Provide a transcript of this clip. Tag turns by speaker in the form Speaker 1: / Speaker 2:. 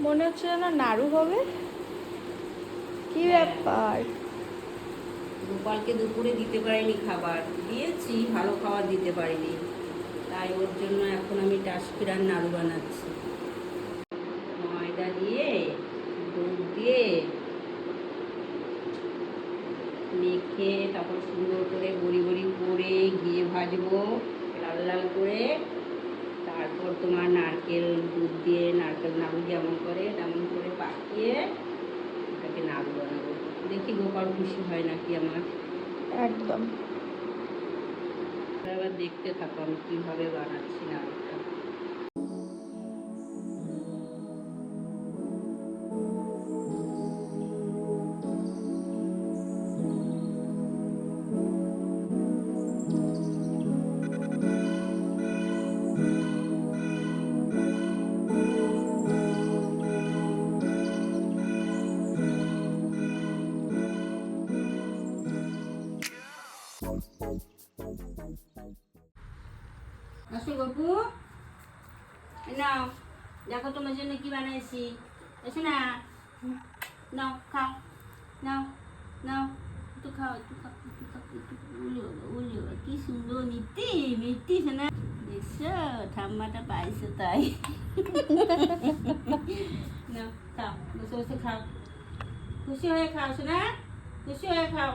Speaker 1: মনে হচ্ছে যেন নাড়ু হবে। কি ব্যাপার?
Speaker 2: গোপালকে দুপুরে দিতে পারিনি খাবার। দিয়েছি, ভালো খাবার দিতে পারিনি। তাই ওর জন্য এখন আমি টাসকিরার নাড়ু বানাচ্ছি। ময়দা দিয়ে, দুধ দিয়ে মেখে তারপর সুন্দর করে বড়ি বড়ি করে ঘিয়ে ভাজবো, লাল লাল করে। তারপর তোমার নারকেল দুধ দিয়ে, নারকেল নাড়ু যেমন পাকিয়ে এটাকে নাড়ু বানাবো দেখি গোপাল খুশি হয় নাকি আমার।
Speaker 1: একদম।
Speaker 2: এবার দেখতে থাকো আমি কীভাবে বানাচ্ছি নাড়ুটা। আসো গপু। নাও, দেখো তোমার জন্য কি বানাইছি। এসো না। নাও, খাও। নাও নাও। একটু খাও একটু খাও একটু খাও, একটু উলি বাবা উলি বাবা, কি সুন্দর মিষ্টি মিষ্টি শোনা দেখছ, ঠাম্মাটা পাইছো তাই। নাও, খাও, বসে বসে খাও। খুশি হয়ে খাও শোনা খুশি হয়ে খাও।